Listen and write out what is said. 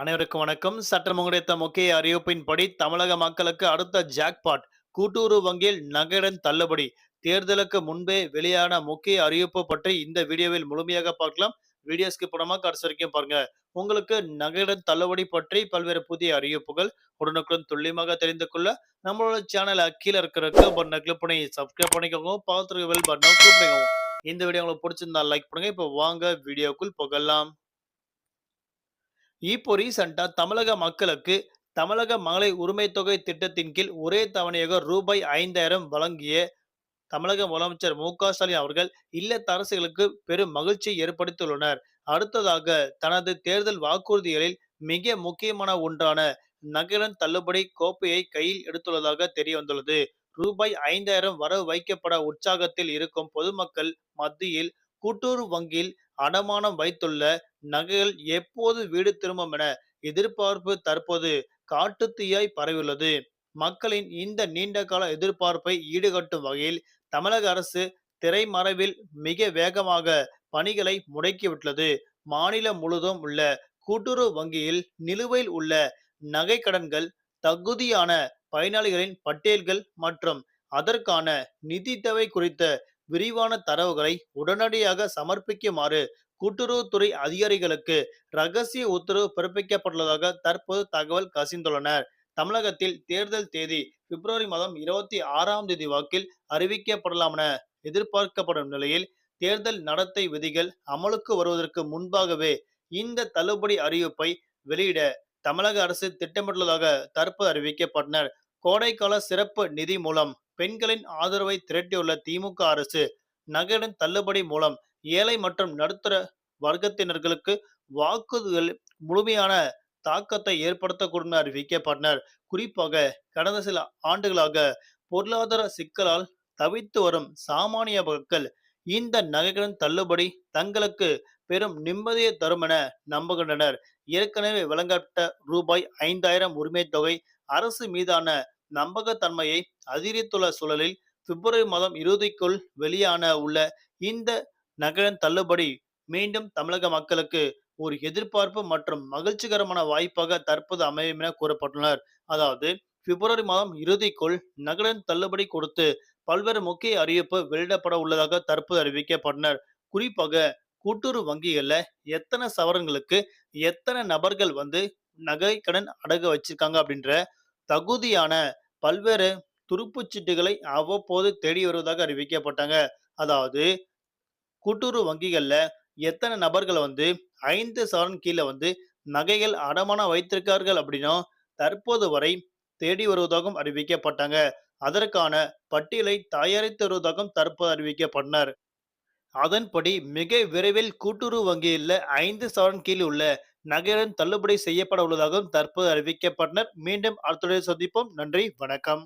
அனைவருக்கும் வணக்கம். சற்றம் கிடைத்த முக்கிய அறிவிப்பின்படி தமிழக மக்களுக்கு அடுத்த ஜாக்பாட் கூட்டுறவு வங்கியில் நகைடன் தள்ளுபடி. தேர்தலுக்கு முன்பே வெளியான முக்கிய அறிவிப்பு பற்றி இந்த வீடியோவில் முழுமையாக பார்க்கலாம். வீடியோஸ்க்கு படமா கடைசி வரைக்கும் பாருங்க. உங்களுக்கு நகைடன் தள்ளுபடி பற்றி பல்வேறு புதிய அறிவிப்புகள் உடனுக்குடன் துல்லியமாக தெரிந்து கொள்ள நம்மளோட சேனலை கீழே இருக்கிற பட்டனை கிளிக் பண்ணி சப்ஸ்கிரைப் பண்ணிக்கோங்க. பார்த்துருக்க வெல் பட்டனை கிளிக் பண்ணிக்கோங்க. இந்த வீடியோ உங்களுக்கு பிடிச்சிருந்தா லைக் பண்ணுங்க. இப்போ வாங்க வீடியோக்குள் போகலாம். இப்போ ரீசெண்டா தமிழக மக்களுக்கு தமிழக மகளிர் உரிமை தொகை திட்டத்தின் கீழ் ஒரே தவணையாக ரூபாய் ஐந்தாயிரம் வழங்கிய தமிழக முதலமைச்சர் மு க ஸ்டாலின் அவர்கள் இல்லத்தரசுகளுக்கு பெரும் மகிழ்ச்சியை ஏற்படுத்தியுள்ளனர். அடுத்ததாக தனது தேர்தல் வாக்குறுதிகளில் மிக முக்கியமான ஒன்றான நகரன் தள்ளுபடி கோப்பையை கையில் எடுத்துள்ளதாக தெரிய வந்துள்ளது ரூபாய் ஐந்தாயிரம் வரவு வைக்கப்பட உற்சாகத்தில் இருக்கும் பொதுமக்கள் மத்தியில் கூட்டுறவு வங்கியில் அடமானம் வைத்துள்ள நகைகள் எப்போது வீடு திரும்பும் என எதிர்பார்ப்பு தற்போது காட்டுத்தீயாய் பரவியுள்ளது. மக்களின் இந்த நீண்ட கால எதிர்பார்ப்பை ஈடுகட்டும் வகையில் தமிழக அரசு திரைமறைவில் மிக வேகமாக பணிகளை முடக்கிவிட்டுள்ளது. மாநிலம் முழுவதும் உள்ள கூட்டுறவு வங்கியில் நிலுவையில் உள்ள நகை கடன்கள் தகுதியான பயனாளிகளின் பட்டியல்கள் மற்றும் அதற்கான நிதி தேவை குறித்த விரிவான தரவுகளை உடனடியாக சமர்ப்பிக்குமாறு கூட்டுறவுத்துறை அதிகாரிகளுக்கு ரகசிய உத்தரவு பிறப்பிக்கப்பட்டுள்ளதாக தற்போது தகவல் கசிந்துள்ளனர். தமிழகத்தில் தேர்தல் தேதி பிப்ரவரி மாதம் இருபத்தி ஆறாம் தேதி வாக்கில் அறிவிக்கப்படலாம் என எதிர்பார்க்கப்படும் நிலையில் தேர்தல் நடத்தை விதிகள் அமலுக்கு வருவதற்கு முன்பாகவே இந்த தள்ளுபடி அறிவிப்பை வெளியிட தமிழக அரசு திட்டமிட்டுள்ளதாக தற்போது அறிவிக்கப்பட்டனர். கோடைக்கால சிறப்பு நிதி மூலம் பெண்களின் ஆதரவை திரட்டியுள்ள திமுக அரசு நகைடன் தள்ளுபடி மூலம் ஏழை மற்றும் நடுத்தர வர்க்கத்தினர்களுக்கு வாக்குகள் முழுமையான தாக்கத்தை ஏற்படுத்தக்கூடும் அறிவிக்கப்பட்டனர். குறிப்பாக கடந்த சில ஆண்டுகளாக பொருளாதார சிக்கலால் தவித்து வரும் சாமானிய மக்கள் இந்த நகைகளின் தள்ளுபடி தங்களுக்கு பெரும் நிம்மதியை தரும் என நம்புகின்றனர். ஏற்கனவே வழங்கப்பட்ட ரூபாய் ஐந்தாயிரம் உரிமை தொகை அரசு மீதான நம்பகத்தன்மையை அதிகரித்துள்ள சூழலில் பிப்ரவரி மாதம் இறுதிக்குள் வெளியான உள்ள இந்த நகரன் தள்ளுபடி மீண்டும் தமிழக மக்களுக்கு ஒரு எதிர்பார்ப்பு மற்றும் மகிழ்ச்சிகரமான வாய்ப்பாக தற்போது அமையும் என கூறப்பட்டுள்ளனர். அதாவது பிப்ரவரி மாதம் இறுதிக்குள் நகரன் தள்ளுபடி கொடுத்து பல்வேறு முக்கிய அறிவிப்பு வெளியிடப்பட உள்ளதாக தற்போது அறிவிக்கப்பட்டனர். குறிப்பாக கூட்டுறவு வங்கிகள்ல எத்தனை சவரங்களுக்கு எத்தனை நபர்கள் வந்து நகை கடன் அடகு வச்சிருக்காங்க அப்படின்ற தகுதியான பல்வேறு துருப்புச்சீட்டுகளை அவ்வப்போது தேடி வருவதாக அறிவிக்கப்பட்டாங்க. அதாவது கூட்டுறவு வங்கிகளில் எத்தனை நபர்கள் வந்து ஐந்து சவரன் கீழே வந்து நகைகள் அடமானம் வைத்திருக்கார்கள் அப்படின்னும் தற்போது வரை தேடி வருவதாகவும் அறிவிக்கப்பட்டாங்க. அதற்கான பட்டியலை தயாரித்து வருவதாகவும் தற்போது அறிவிக்கப்பட்டனர். அதன்படி மிக விரைவில் கூட்டுறவு வங்கியில் ஐந்து சவரன் கீழ் உள்ள நகையுடன் தள்ளுபடி செய்யப்பட உள்ளதாகவும் தற்போது அறிவிக்கப்பட்டனர். மீண்டும் அடுத்த சந்திப்போம். நன்றி. வணக்கம்.